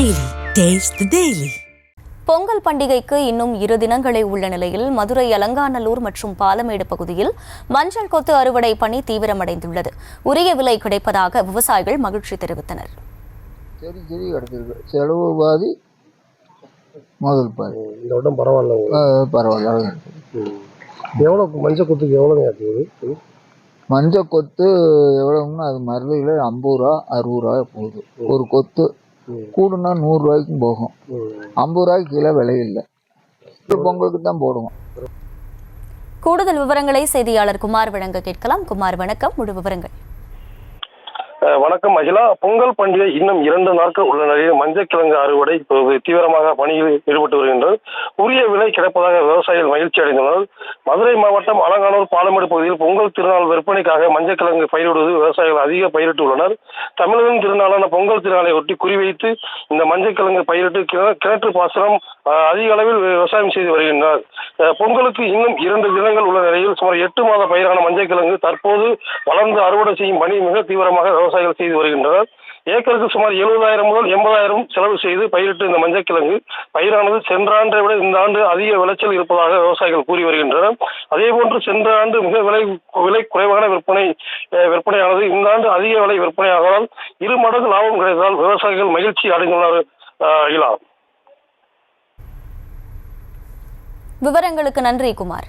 Daily. Taste the Daily. Pongal பண்டிகைக்கு இன்னும் இரு தினங்களே உள்ள நிலையில் மதுரை அலங்காநல்லூர் மற்றும் பாலமேடு பகுதியில் மஞ்சள் கொத்து அறுவடை பணி தீவிரமடைந்துள்ளது. உரிய விலை கிடைப்பதாக விவசாயிகள் மகிழ்ச்சி தெரிவித்தனர். சரி சரி கிடச்சிருக்கு. செலவு பாதி முதல் பாதி. இந்த வட்டம் பரவாயில்ல பரவாயில்ல எவ்வளோ மஞ்சள் குத்துக்கு எவ்வளோங்க இருக்குது மஞ்சள் கொத்து எவ்வளோன்னா அது மருதையில் ஐம்பது ரூபா அறுபது ரூபா போகுது. ஒரு கொத்து கூடுனா நூறுரூவாய்க்கும் போகும். ஐம்பது ரூபாய்க்கு கீழே விலை இல்லை. இது பொங்கலுக்கு தான் போடுவோம். கூடுதல் விவரங்களை செய்தியாளர் குமார் வழங்க கேட்கலாம். குமார் வணக்கம். முழு விவரங்கள். வணக்கம் அகிலா. பொங்கல் பண்டிகை இன்னும் இரண்டு நாட்கள் உள்ள நிலையில் மஞ்சள் கிழங்கு அறுவடை இப்போது தீவிரமாக பணியில் ஈடுபட்டு வருகின்றது உரிய விலை கிடைப்பதாக விவசாயிகள் மகிழ்ச்சி அடைந்துள்ளனர். மதுரை மாவட்டம் அலங்கானூர் பாலமேடு பகுதியில் பொங்கல் திருநாள் விற்பனைக்காக மஞ்சள் கிழங்கு பயிரிடுவது விவசாயிகள் அதிக பயிரிட்டு உள்ளனர். தமிழகம் திருநாளான பொங்கல் திருநாளை ஒட்டி குறிவைத்து இந்த மஞ்சள் கிழங்கு பயிரிட்டு கிணற்று பாசனம் அதிக அளவில் விவசாயம் செய்து வருகின்றனர். பொங்கலுக்கு இன்னும் இரண்டு தினங்கள் உள்ள நிலையில் சுமார் எட்டு மாத பயிரான மஞ்சள் கிழங்கு தற்போது வளர்ந்து அறுவடை செய்யும் பணி மிக தீவிரமாக விவசாயிகள் செய்து வருகின்றனர். ஏக்கருக்கு சுமார் எழுபதாயிரம் முதல் எண்பதாயிரம் செலவு செய்து பயிரிட்டு இந்த மஞ்சள் கிழங்கு. பயிரானது சென்ற ஆண்டை விட இந்த ஆண்டு அதிக விளைச்சல் இருப்பதாக விவசாயிகள் கூறி வருகின்றனர். அதே போன்று சென்ற ஆண்டு மிக விலை விலை குறைவான விற்பனை விற்பனையானது இந்த ஆண்டு அதிக விலை விற்பனையாகலாம். இரு மடங்கு லாபம் கிடைத்ததால் விவசாயிகள் மகிழ்ச்சி அடைந்துள்ளனர் அஹ், விவரங்களுக்கு நன்றி குமார்.